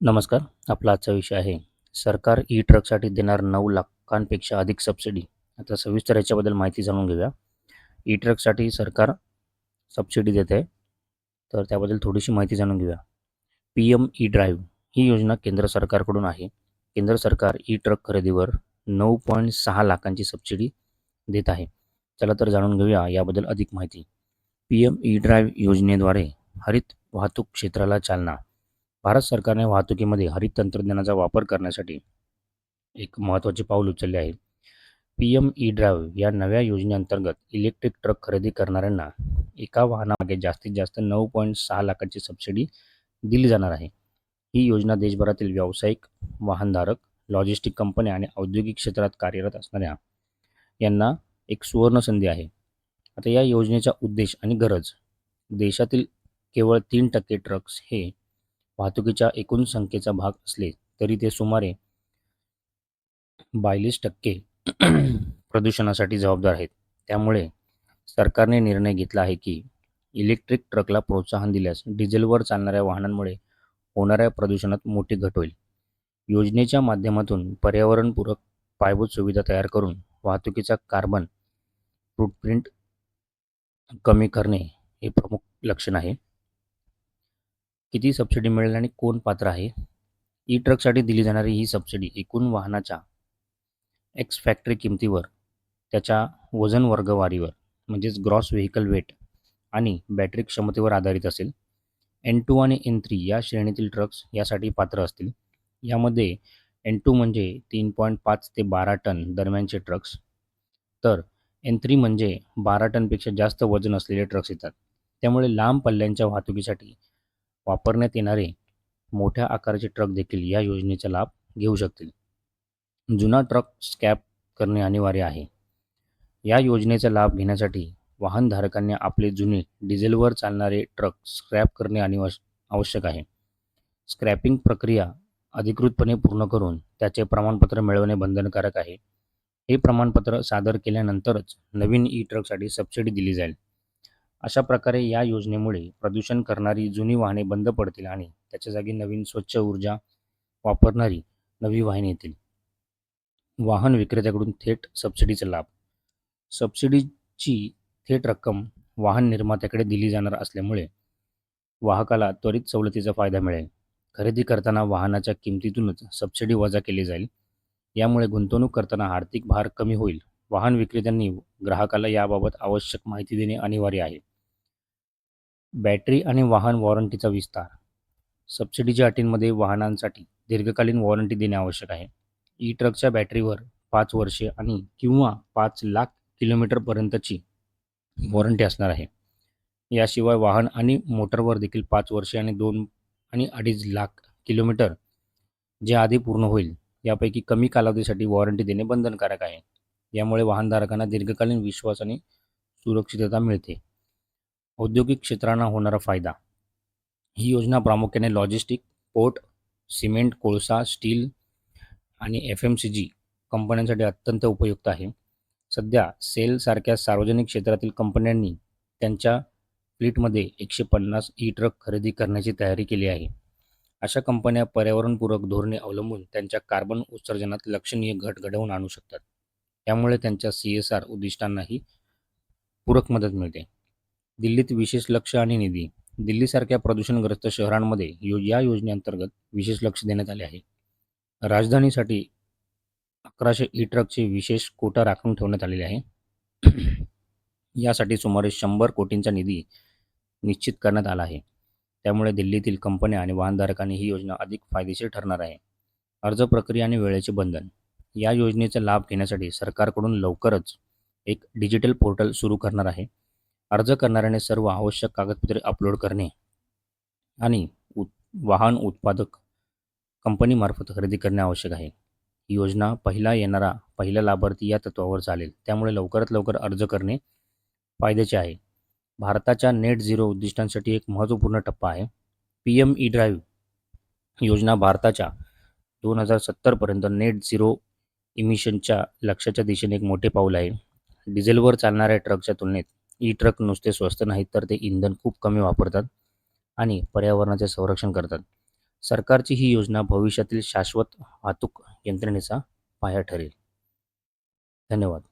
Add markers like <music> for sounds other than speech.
नमस्कार. आपला आजचा विषय आहे सरकार ई ट्रकसाठी देणार नऊ लाखांपेक्षा अधिक सबसिडी आता सविस्तर याच्याबद्दल माहिती जाणून घेऊया. ई ट्रकसाठी सरकार सबसिडी देत आहे तर त्याबद्दल थोडीशी माहिती जाणून घेऊया. पी एम ई ड्राईव्ह ही योजना केंद्र सरकारकडून आहे. केंद्र सरकार ई ट्रक खरेदीवर नऊ पॉईंट सहा लाखांची सबसिडी देत आहे. चला तर जाणून घेऊया याबद्दल अधिक माहिती. पी एम ई ड्राईव्ह योजनेद्वारे हरित वाहतूक क्षेत्राला चालना. भारत सरकारने वाहतुकीमध्ये हरित तंत्रज्ञानाचा वापर करण्यासाठी एक महत्त्वाचे पाऊल उचलले आहे. पी एम ई ड्राईव्ह या नव्या योजनेअंतर्गत इलेक्ट्रिक ट्रक खरेदी करणाऱ्यांना एका वाहनामागे जास्तीत जास्त नऊ पॉईंट सहा लाखाची सबसिडी दिली जाणार आहे. ही योजना देशभरातील व्यावसायिक वाहनधारक लॉजिस्टिक कंपन्या आणि औद्योगिक क्षेत्रात कार्यरत असणाऱ्या यांना एक सुवर्ण संधी आहे. आता या योजनेचा उद्देश आणि गरज देशातील केवळ तीन टक्के ट्रक्स हे वाहतुकीच्या एकूण संख्येचा भाग असले तरी ते सुमारे बावीस टक्के <clears throat> प्रदूषणासाठी जबाबदार आहेत. त्यामुळे सरकारने निर्णय घेतला आहे की इलेक्ट्रिक ट्रकला प्रोत्साहन दिल्यास डिझेलवर चालणाऱ्या वाहनांमुळे होणाऱ्या प्रदूषणात मोठी घट होईल. योजनेच्या माध्यमातून पर्यावरणपूरक पायाभूत सुविधा तयार करून वाहतुकीचा कार्बन फूटप्रिंट कमी करणे हे प्रमुख लक्षण आहे. किती सबसिडी मिळेल आणि कोण पात्र आहे? ई ट्रकसाठी दिली जाणारी ही सबसिडी एकूण वाहनाच्या एक्स फॅक्टरी किमतीवर त्याच्या वजन वर्गवारीवर म्हणजेच ग्रॉस व्हेकल वेट आणि बॅटरी क्षमतेवर आधारित असेल. एन टू आणि एन थ्री या श्रेणीतील ट्रक्स यासाठी पात्र असतील. यामध्ये एन टू म्हणजे तीन पॉईंट पाच ते बारा टन दरम्यानचे ट्रक्स तर एन थ्री म्हणजे बारा टनपेक्षा जास्त वजन असलेले ट्रक्स येतात. त्यामुळे लांब पल्ल्यांच्या वाहतुकीसाठी वापरण्यात येणारे मोठ्या आकाराचे ट्रक देखील या योजनेचा लाभ घेऊ शकतील. जुना ट्रक स्कॅप करणे अनिवार्य आहे. या योजनेचा लाभ घेण्यासाठी वाहनधारकांनी आपले जुने डिझेलवर चालणारे ट्रक स्क्रॅप करणे अनिवाश आवश्यक आहे. स्क्रॅपिंग प्रक्रिया अधिकृतपणे पूर्ण करून त्याचे प्रमाणपत्र मिळवणे बंधनकारक आहे. हे प्रमाणपत्र सादर केल्यानंतरच नवीन ई ट्रकसाठी सबसिडी दिली जाईल. अशा प्रकारे या योजनेमुळे प्रदूषण करणारी जुनी वाहने बंद पडतील आणि त्याच्या जागी नवीन स्वच्छ ऊर्जा वापरणारी नवी वाहने येतील. वाहन विक्रेत्याकडून थेट सबसिडीचा लाभ. सबसिडीची थेट रक्कम वाहन निर्मात्याकडे दिली जाणार असल्यामुळे वाहकाला त्वरित सवलतीचा फायदा मिळेल. खरेदी करताना वाहनाच्या किमतीतूनच सबसिडी वजा केली जाईल. यामुळे गुंतवणूक करताना आर्थिक भार कमी होईल. वाहन विक्रेत्यांनी ग्राहकाला याबाबत आवश्यक माहिती देणे अनिवार्य आहे. बॅटरी आणि वाहन वॉरंटीचा विस्तार. सबसिडीच्या अटींमध्ये वाहनांसाठी दीर्घकालीन वॉरंटी देणे आवश्यक आहे. ई ट्रकच्या बॅटरीवर पाच वर्षे आणि किंवा पाच लाख किलोमीटरपर्यंतची वॉरंटी असणार आहे. याशिवाय वाहन आणि मोटरवर देखील पाच वर्षे आणि दोन आणि अडीच लाख किलोमीटर जे आधी पूर्ण होईल यापैकी कमी कालावधीसाठी वॉरंटी देणे बंधनकारक आहे. यामुळे वाहनधारकांना दीर्घकालीन विश्वास आणि सुरक्षितता मिळते. औद्योगिक क्षेत्रांना होणारा फायदा. ही योजना प्रामुख्याने लॉजिस्टिक पोर्ट सिमेंट कोळसा स्टील आणि एफ एम सी जी कंपन्यांसाठी अत्यंत उपयुक्त आहे. सध्या सेलसारख्या सार्वजनिक क्षेत्रातील कंपन्यांनी त्यांच्या फ्लीटमध्ये एकशे पन्नास ई ट्रक खरेदी करण्याची तयारी केली आहे. अशा कंपन्या पर्यावरणपूरक धोरणे अवलंबून त्यांच्या कार्बन उत्सर्जनात लक्षणीय घट घडवून आणू शकतात. त्यामुळे त्यांच्या सी एस आर उद्दिष्टांनाही पूरक मदत मिळते. दिल्लीत विशेष लक्ष आणि निधी. दिल्लीसारख्या प्रदूषणग्रस्त शहरांमध्ये यो या योजनेअंतर्गत विशेष लक्ष देण्यात आले आहे. राजधानीसाठी अकराशे ई ट्रकचे विशेष कोटा राखून ठेवण्यात आलेले आहे. <clears throat> यासाठी सुमारे शंभर कोटींचा निधी निश्चित करण्यात आला आहे. त्यामुळे दिल्लीतील कंपन्या आणि वाहनधारकांनी ही योजना अधिक फायदेशीर ठरणार आहे. अर्ज प्रक्रिया आणि वेळेचे बंधन. या योजनेचा लाभ घेण्यासाठी सरकारकडून लवकरच एक डिजिटल पोर्टल सुरू करणार आहे. अर्ज करणाऱ्याने सर्व आवश्यक कागदपत्रे अपलोड करणे आणि उत वाहन उत्पादक कंपनीमार्फत खरेदी करणे आवश्यक आहे. ही योजना पहिला येणारा पहिला लाभार्थी या तत्वावर चालेल. त्यामुळे लवकरात लवकर अर्ज करणे फायद्याचे आहे. भारताच्या नेट झिरो उद्दिष्टांसाठी एक महत्त्वपूर्ण टप्पा आहे. पी एम ई ड्राईव्ह योजना भारताच्या दोन हजार सत्तरपर्यंत नेट झिरो इमिशनच्या लक्ष्याच्या दिशेने एक मोठे पाऊल आहे. डिझेलवर चालणाऱ्या ट्रकच्या तुलनेत ई ट्रक नुसते स्वस्त नाहीत तर ते इंधन खूप कमी वापरतात आणि पर्यावरणाचे संरक्षण करतात. सरकारची ही योजना भविष्यातील शाश्वत वाहतूक यंत्रणेचा पाया ठरेल. धन्यवाद.